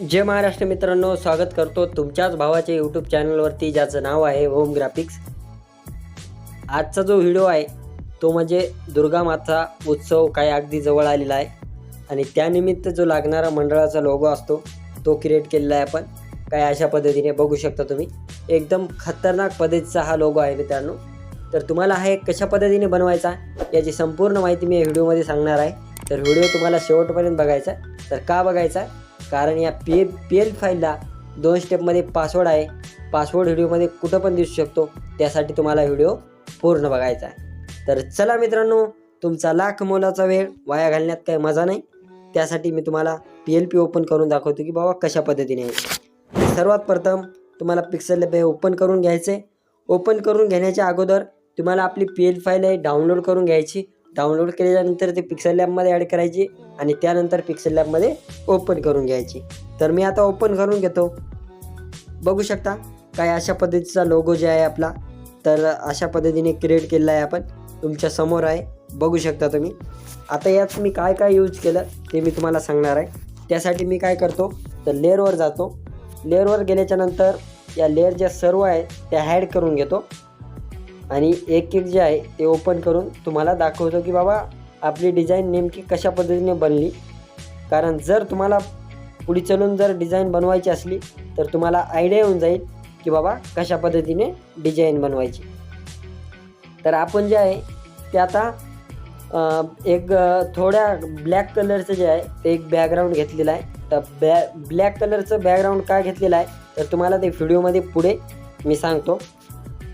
जय महाराष्ट्र मित्रांनो स्वागत करतो तुमच्याच भावाच्या यूट्यूब चॅनलवरती ज्याचं नाव आहे होम ग्राफिक्स आजचा जो व्हिडिओ आहे तो म्हणजे दुर्गा माता उत्सव काय अगदी जवळ आलेला आहे. आणि त्यानिमित्त जो लागणारा मंडळाचा लोगो असतो तो क्रिएट केलेला आहे आपण. काय अशा पद्धतीने बघू शकता तुम्ही. एकदम खतरनाक पद्धतीचा हा लोगो आहे मित्रांनो. तर तुम्हाला हा एक कशा पद्धतीने बनवायचा याची संपूर्ण माहिती मी या व्हिडिओमध्ये सांगणार आहे. तर व्हिडिओ तुम्हाला शेवटपर्यंत बघायचा तर का बघायचा कारण या पी पी एल फाईलला दोन स्टेपमध्ये पासवर्ड आहे. पासवर्ड व्हिडिओमध्ये कुठं पण दिसू शकतो. त्यासाठी तुम्हाला व्हिडिओ पूर्ण बघायचा आहे. तर चला मित्रांनो तुमचा लाख मोलाचा वेळ वाया घालण्यात काही मजा नाही. त्यासाठी मी तुम्हाला पी एल पी ओपन करून दाखवतो की बाबा कशा पद्धतीने आहे. सर्वात प्रथम तुम्हाला पिक्सल पे ओपन करून घ्यायचे ओपन करून घेण्याच्या अगोदर तुम्हाला आपली पी एल फाईल आहे डाउनलोड करून घ्यायची. डाउनलोड केल्यानंतर ते पिक्सल लॅबमध्ये ॲड करायची आणि त्यानंतर पिक्सल लॅबमध्ये ओपन करून घ्यायची. तर मी आता ओपन करून घेतो. बघू शकता काय अशा पद्धतीचा लोगो जे आहे आपला. तर अशा पद्धतीने क्रिएट केलेला आहे आपण. तुमच्यासमोर आहे. बघू शकता तुम्ही. आता यात मी काय काय यूज केलं ते मी तुम्हाला सांगणार आहे. त्यासाठी मी काय करतो तर लेअरवर जातो. लेअरवर गेल्याच्यानंतर या लेअर ज्या सर्व आहे त्या हॅड करून घेतो. आणि एक एक जे आहे ते ओपन करून तुम्हाला दाखवतो की बाबा आपली डिझाईन नेमकी कशा पद्धतीने बनली. कारण जर तुम्हाला पुढे चलून जर डिझाईन बनवायची असली तर तुम्हाला आयडिया येऊन जाईल की बाबा कशा पद्धतीने डिझाईन बनवायची. तर आपण जे आहे ते आता एक थोड्या ब्लॅक कलरचं जे आहे ते एक बॅकग्राऊंड घेतलेलं आहे. तर बॅ ब्लॅक कलरचं बॅकग्राऊंड का घेतलेलं आहे तर तुम्हाला ते व्हिडिओमध्ये पुढे मी सांगतो.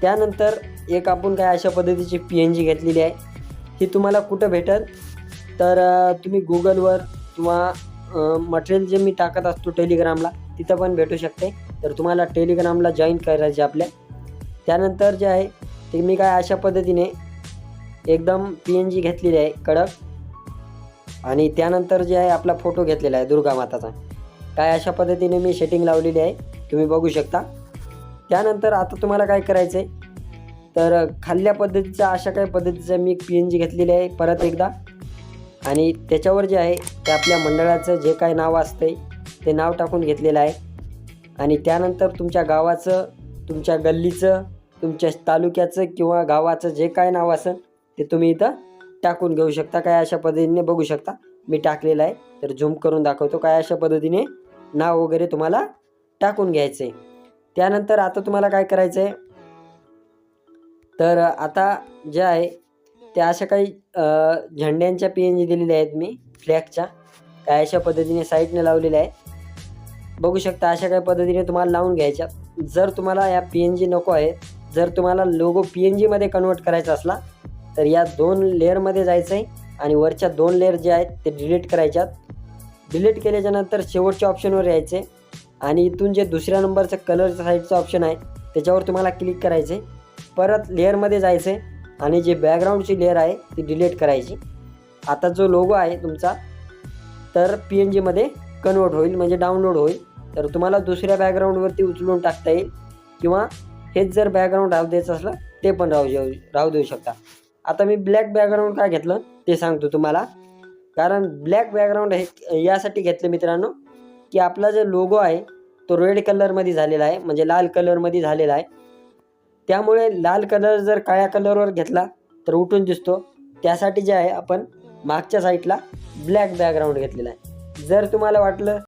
त्यानंतर एक आपण काय अशा पद्धतीची पी एन जी घेतलेली आहे. ही तुम्हाला कुठं भेटेल? तर तुम्ही गुगलवर किंवा मटेरियल जे मी टाकत असतो टेलिग्रामला तिथं पण भेटू शकते. तर तुम्हाला टेलिग्रामला जॉईन करायचे आपल्या. त्यानंतर जे आहे ते मी काय अशा पद्धतीने एकदम पी एन जी घेतलेली आहे कडक. आणि त्यानंतर जे आहे आपला फोटो घेतलेला आहे दुर्गा माताचा. काय अशा पद्धतीने मी सेटिंग लावलेली आहे तुम्ही बघू शकता. त्यानंतर आता तुम्हाला काय करायचं आहे तर खाल्ल्या पद्धतीचा अशा काही पद्धतीचं मी पी एन जी घेतलेली आहे परत एकदा. आणि त्याच्यावर जे आहे ते आपल्या मंडळाचं जे काय नाव असतंय ते नाव टाकून घेतलेलं आहे. आणि त्यानंतर तुमच्या गावाचं तुमच्या गल्लीचं तुमच्या तालुक्याचं किंवा गावाचं जे काय नाव असेल ते तुम्ही इथं टाकून घेऊ शकता. काय अशा पद्धतीने बघू शकता. मी टाकलेलं आहे. तर झूम करून दाखवतो काय अशा पद्धतीने नाव वगैरे तुम्हाला टाकून घ्यायचं आहे त्यानंतर आता तुम्हाला काय करायचं आहे तर आता जे आहे त्या अशा काही झेंड्यांच्या पी एन जी दिलेल्या आहेत मी फ्लॅगच्या. काय अशा पद्धतीने साईडने लावलेल्या आहे बघू शकता अशा काही पद्धतीने तुम्हाला लावून घ्यायच्या. जर तुम्हाला या पी एन जी नको आहे जर तुम्हाला लोगो पी एन जीमध्ये कन्वर्ट करायचा असला तर या दोन लेअरमध्ये जायचं आहे आणि वरच्या दोन लेअर जे आहेत ते डिलीट करायच्यात. डिलीट केल्याच्यानंतर शेवटच्या ऑप्शनवर यायचे आणि इथून जे दुसऱ्या नंबरचं कलर साईडचं ऑप्शन आहे त्याच्यावर तुम्हाला क्लिक करायचे परत लेअरमध्ये जायचे आणि जे बॅकग्राऊंडची लेअर आहे ती डिलीट करायची. आता जो लोगो आहे तुमचा तर पी एन जीमध्ये कन्वर्ट होईल म्हणजे डाउनलोड होईल. तर तुम्हाला दुसऱ्या बॅकग्राऊंडवरती उचलून टाकता येईल किंवा हेच जर बॅकग्राऊंड राहू द्यायचं असलं ते पण राहू देऊ राहू देऊ शकता. आता मी ब्लॅक बॅकग्राऊंड का घेतलं ते सांगतो तुम्हाला. कारण ब्लॅक बॅकग्राऊंड हे यासाठी घेतलं मित्रांनो की आपला जो लोगो आहे तो रेड कलरमध्ये झालेला आहे म्हणजे लाल कलरमध्ये झालेला आहे. त्यामुळे लाल कलर जर काळ्या कलरवर घेतला तर उठून दिसतो. त्यासाठी जे आहे आपण मागच्या साईडला ब्लॅक बॅकग्राऊंड घेतलेला आहे. जर तुम्हाला वाटलं